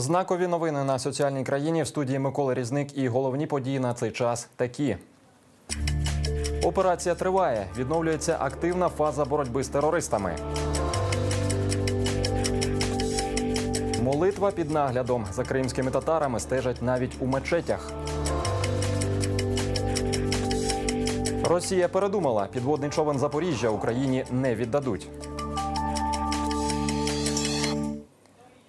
Знакові новини на соціальній країні в студії Микола Різник і головні події на цей час такі. Операція триває. Відновлюється активна фаза боротьби з терористами. Молитва під наглядом за кримськими татарами стежать навіть у мечетях. Росія передумала, підводний човен Запоріжжя Україні не віддадуть.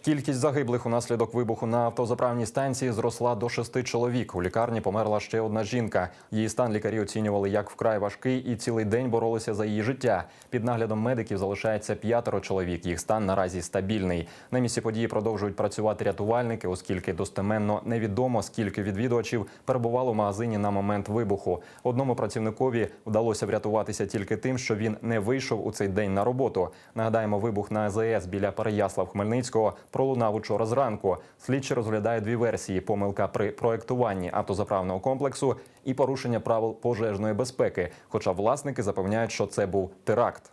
Кількість загиблих унаслідок вибуху на автозаправній станції зросла до шести чоловік. У лікарні померла ще одна жінка. Її стан лікарі оцінювали як вкрай важкий і цілий день боролися за її життя. Під наглядом медиків залишається п'ятеро чоловік. Їх стан наразі стабільний. На місці події продовжують працювати рятувальники, оскільки достеменно невідомо скільки відвідувачів перебувало в магазині на момент вибуху. Одному працівникові вдалося врятуватися тільки тим, що він не вийшов у цей день на роботу. Нагадаємо, вибух на АЗС біля Переяслав-Хмельницького пролунав учора зранку. Слідчі розглядають дві версії: помилка при проектуванні автозаправного комплексу і порушення правил пожежної безпеки. Хоча власники запевняють, що це був теракт.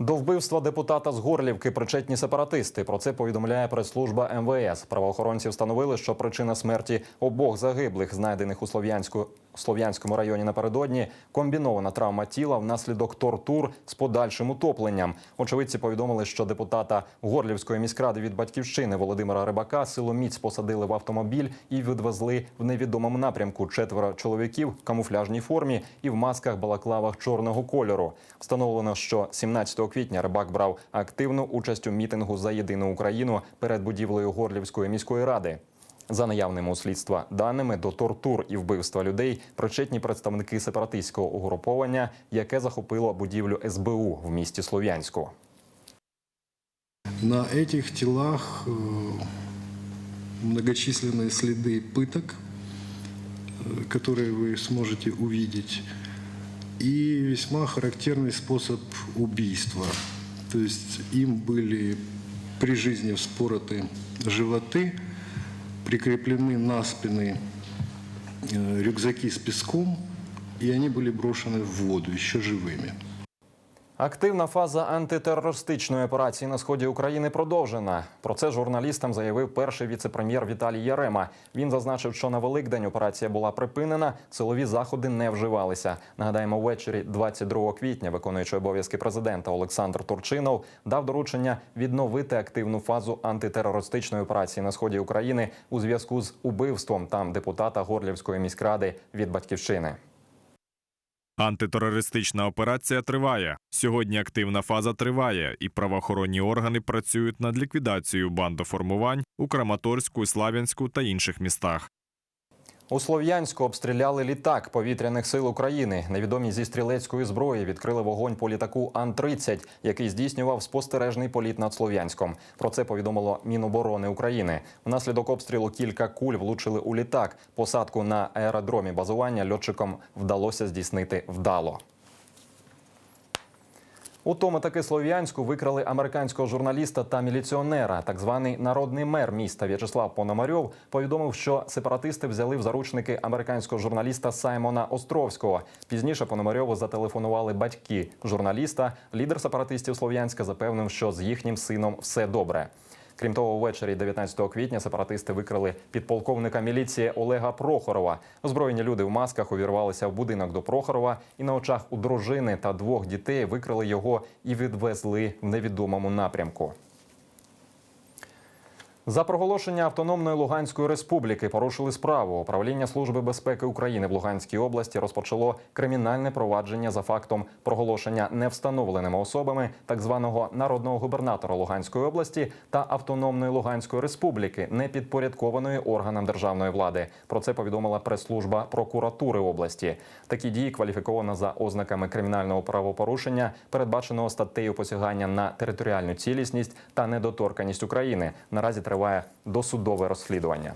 До вбивства депутата з Горлівки причетні сепаратисти. Про це повідомляє прес-служба МВС. Правоохоронці встановили, що причина смерті обох загиблих, знайдених у Слов'янську Слов'янському районі напередодні, комбінована травма тіла внаслідок тортур з подальшим утопленням. Очевидці повідомили, що депутата Горлівської міськради від батьківщини Володимира Рибака силоміць посадили в автомобіль і відвезли в невідомому напрямку четверо чоловіків в камуфляжній формі і в масках балаклавах чорного кольору. Встановлено, що 17 квітня Рибак брав активну участь у мітингу за єдину Україну перед будівлею Горлівської міської ради. За наявними у слідства даними до тортур і вбивства людей причетні представники сепаратистського угруповання, яке захопило будівлю СБУ в місті Слов'янську. На этих телах э, многочисленные следы пыток, э, которые вы сможете увидеть, и весьма характерный способ убийства. То есть им были при жизни вспороты животы, прикреплены на спины э, рюкзаки с песком, и они были брошены в воду еще живыми. Активна фаза антитерористичної операції на сході України продовжена. Про це журналістам заявив перший віце-прем'єр Віталій Ярема. Він зазначив, що на Великдень операція була припинена, силові заходи не вживалися. Нагадаємо, ввечері 22 квітня виконуючий обов'язки президента Олександр Турчинов дав доручення відновити активну фазу антитерористичної операції на сході України у зв'язку з убивством там депутата Горлівської міськради від батьківщини. Антитерористична операція триває. Сьогодні активна фаза триває, і правоохоронні органи працюють над ліквідацією бандоформувань у Краматорську, Славянську та інших містах. У Слов'янську обстріляли літак повітряних сил України. Невідомі зі стрілецької зброї відкрили вогонь по літаку Ан-30, який здійснював спостережний політ над Слов'янськом. Про це повідомило Міноборони України. Внаслідок обстрілу кілька куль влучили у літак. Посадку на аеродромі базування льотчикам вдалося здійснити вдало. У тому таки Слов'янську викрали американського журналіста та міліціонера. Так званий народний мер міста В'ячеслав Пономарьов повідомив, що сепаратисти взяли в заручники американського журналіста Саймона Островського. Пізніше Пономарьову зателефонували батьки журналіста. Лідер сепаратистів Слов'янська запевнив, що з їхнім сином все добре. Крім того, ввечері 19 квітня сепаратисти викрили підполковника міліції Олега Прохорова. Озброєні люди в масках увірвалися в будинок до Прохорова і на очах у дружини та двох дітей викрили його і відвезли в невідомому напрямку. За проголошення автономної Луганської республіки порушили справу. Управління Служби безпеки України в Луганській області розпочало кримінальне провадження за фактом проголошення невстановленими особами так званого народного губернатора Луганської області та автономної Луганської республіки, не підпорядкованої органам державної влади. Про це повідомила прес-служба прокуратури області. Такі дії кваліфіковано за ознаками кримінального правопорушення, передбаченого статтею посягання на територіальну цілісність та недоторканість України. Наразі триває досудове розслідування.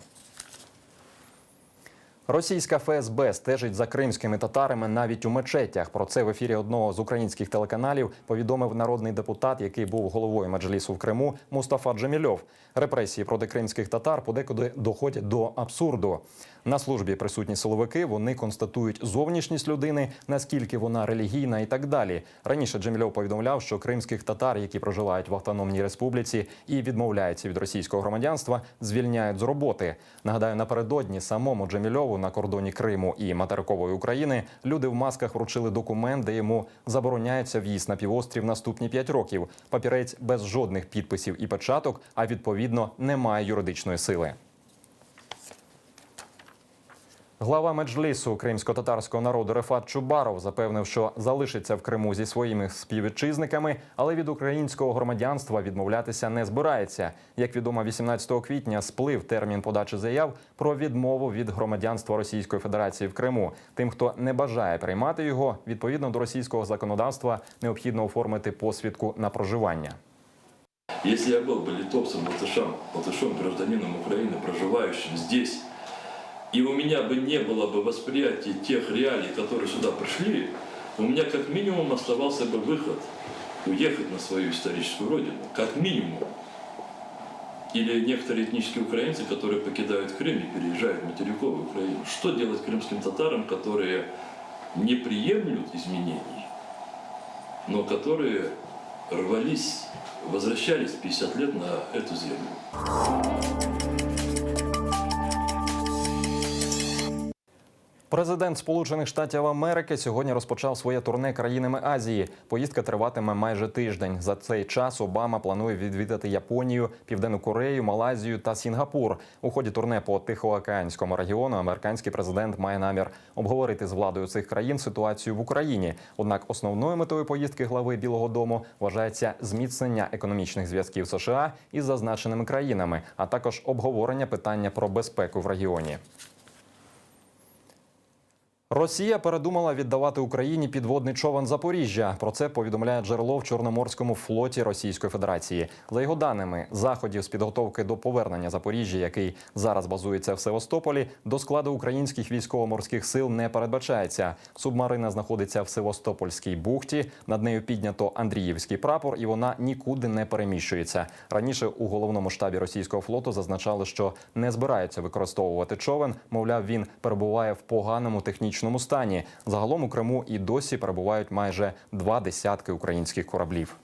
Російська ФСБ стежить за кримськими татарами навіть у мечетях. Про це в ефірі одного з українських телеканалів повідомив народний депутат, який був головою меджлісу в Криму Мустафа Джемільов. Репресії проти кримських татар подекуди доходять до абсурду. На службі присутні силовики. Вони констатують зовнішність людини, наскільки вона релігійна і так далі. Раніше Джемільов повідомляв, що кримських татар, які проживають в Автономній Республіці і відмовляються від російського громадянства, звільняють з роботи. Нагадаю, напередодні самому Джемільову на кордоні Криму і материкової України люди в масках вручили документ, де йому забороняється в'їзд на півострів наступні 5 років. Папірець без жодних підписів і печаток, а відповідно не має юридичної сили. Глава меджлісу кримсько-татарського народу Рефат Чубаров запевнив, що залишиться в Криму зі своїми співвітчизниками, але від українського громадянства відмовлятися не збирається. Як відомо, 18 квітня сплив термін подачі заяв про відмову від громадянства Російської Федерації в Криму. Тим, хто не бажає приймати його, відповідно до російського законодавства необхідно оформити посвідку на проживання. Если я был бы литовцем, латышем, латышом, гражданином Украины, проживающим здесь, и у меня бы не было бы восприятия тех реалий, которые сюда пришли, у меня как минимум оставался бы выход уехать на свою историческую родину. Как минимум. Или некоторые этнические украинцы, которые покидают Крым и переезжают в материковую Украину. Что делать крымским татарам, которые не приемлют изменений, но которые рвались, возвращались 50 лет на эту землю. Президент Сполучених Штатів Америки сьогодні розпочав своє турне країнами Азії. Поїздка триватиме майже тиждень. За цей час Обама планує відвідати Японію, Південну Корею, Малайзію та Сінгапур. У ході турне по Тихоокеанському регіону американський президент має намір обговорити з владою цих країн ситуацію в Україні. Однак основною метою поїздки глави Білого Дому вважається зміцнення економічних зв'язків США із зазначеними країнами, а також обговорення питання про безпеку в регіоні. Росія передумала віддавати Україні підводний човен Запоріжжя. Про це повідомляє джерело в Чорноморському флоті Російської Федерації. За його даними, заходів з підготовки до повернення Запоріжжя, який зараз базується в Севастополі, до складу українських військово-морських сил не передбачається. Субмарина знаходиться в Севастопольській бухті. Над нею піднято Андріївський прапор, і вона нікуди не переміщується. Раніше у головному штабі російського флоту зазначали, що не збираються використовувати човен. Мовляв, він перебуває в поганому технічному стані. Загалом у Криму і досі перебувають майже два десятки українських кораблів.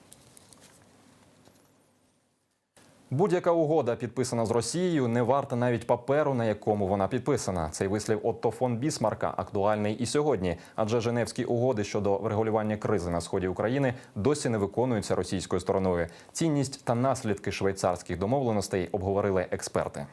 Будь-яка угода, підписана з Росією, не варта навіть паперу, на якому вона підписана. Цей вислів Отто фон Бісмарка актуальний і сьогодні, адже Женевські угоди щодо врегулювання кризи на сході України досі не виконуються російською стороною. Цінність та наслідки швейцарських домовленостей обговорили експерти.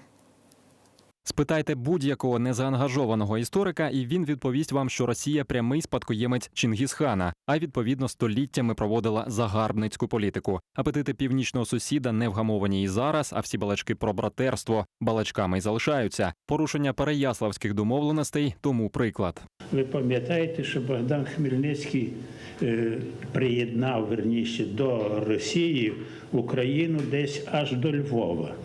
Спитайте будь-якого незаангажованого історика, і він відповість вам, що Росія прямий спадкоємець Чингісхана, а відповідно століттями проводила загарбницьку політику. Апетити північного сусіда не вгамовані і зараз, а всі балачки про братерство балачками й залишаються. Порушення переяславських домовленостей тому приклад. Ви пам'ятаєте, що Богдан Хмельницький е, приєднав верніше до Росії Україну десь аж до Львова.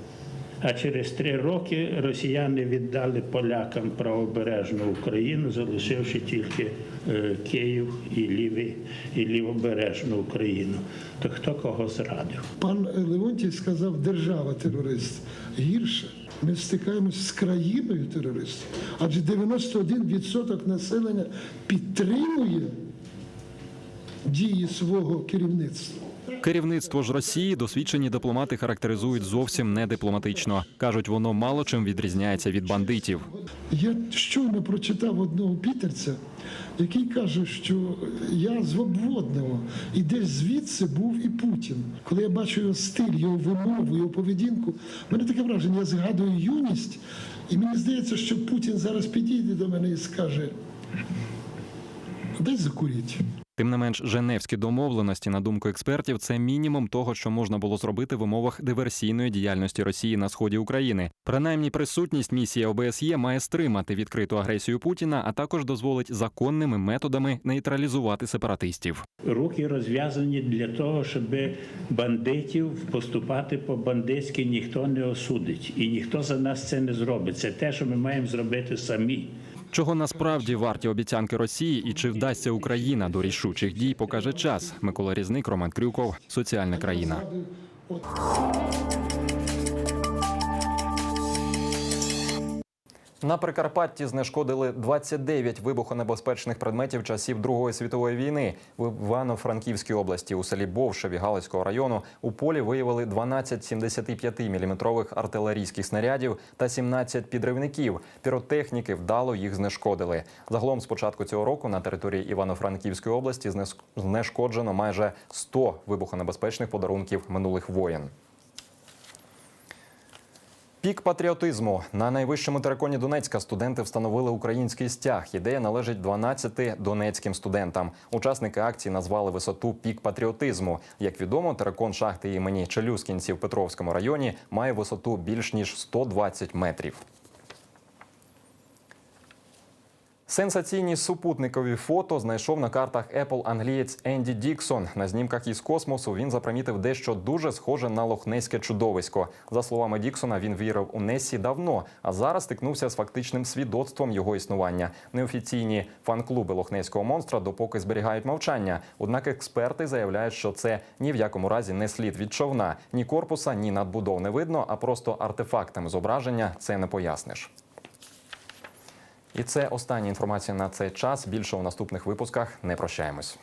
А через три роки росіяни віддали полякам правобережну Україну, залишивши тільки е, Київ і, лівий, і лівобережну Україну. То хто кого зрадив? Пан Леонтій сказав, держава терорист. Гірше. Ми стикаємось з країною терористів, адже 91% населення підтримує дії свого керівництва. Керівництво ж Росії досвідчені дипломати характеризують зовсім не дипломатично. кажуть, воно мало чим відрізняється від бандитів. Я щойно прочитав одного пітерця, який каже, що я з обводного, і десь звідси був і Путін. Коли я бачу його стиль, його вимову, його поведінку, в мене таке враження, я згадую юність, і мені здається, що Путін зараз підійде до мене і скаже: дай закуріть. Тим не менш, женевські домовленості, на думку експертів, це мінімум того, що можна було зробити в умовах диверсійної діяльності Росії на сході України. Принаймні, присутність місії ОБСЄ має стримати відкриту агресію Путіна, а також дозволить законними методами нейтралізувати сепаратистів. Руки розв'язані для того, щоб бандитів поступати по бандитськи ніхто не осудить, і ніхто за нас це не зробить. Це те, що ми маємо зробити самі. Чого насправді варті обіцянки Росії і чи вдасться Україна до рішучих дій, покаже час. Микола Різник, Роман Крюков, соціальна країна. На Прикарпатті знешкодили 29 вибухонебезпечних предметів часів Другої світової війни. В Івано-Франківській області у селі Бовшеві Галицького району у полі виявили 12 75-мм артилерійських снарядів та 17 підривників. Піротехніки вдало їх знешкодили. Загалом з початку цього року на території Івано-Франківської області знешкоджено майже 100 вибухонебезпечних подарунків минулих воєн. Пік патріотизму на найвищому териконі Донецька студенти встановили український стяг. Ідея належить 12 донецьким студентам. Учасники акції назвали висоту пік патріотизму. Як відомо, терикон шахти імені Челюскінців в Петровському районі має висоту більш ніж 120 метрів. Сенсаційні супутникові фото знайшов на картах Apple англієць Енді Діксон. На знімках із космосу він запримітив дещо дуже схоже на лохнеське чудовисько. За словами Діксона, він вірив у Несі давно, а зараз стикнувся з фактичним свідоцтвом його існування. Неофіційні фан-клуби лохнеського монстра допоки зберігають мовчання. Однак експерти заявляють, що це ні в якому разі не слід від човна, ні корпуса, ні надбудов не видно, а просто артефактами зображення це не поясниш. І це остання інформація на цей час. Більше у наступних випусках не прощаємось.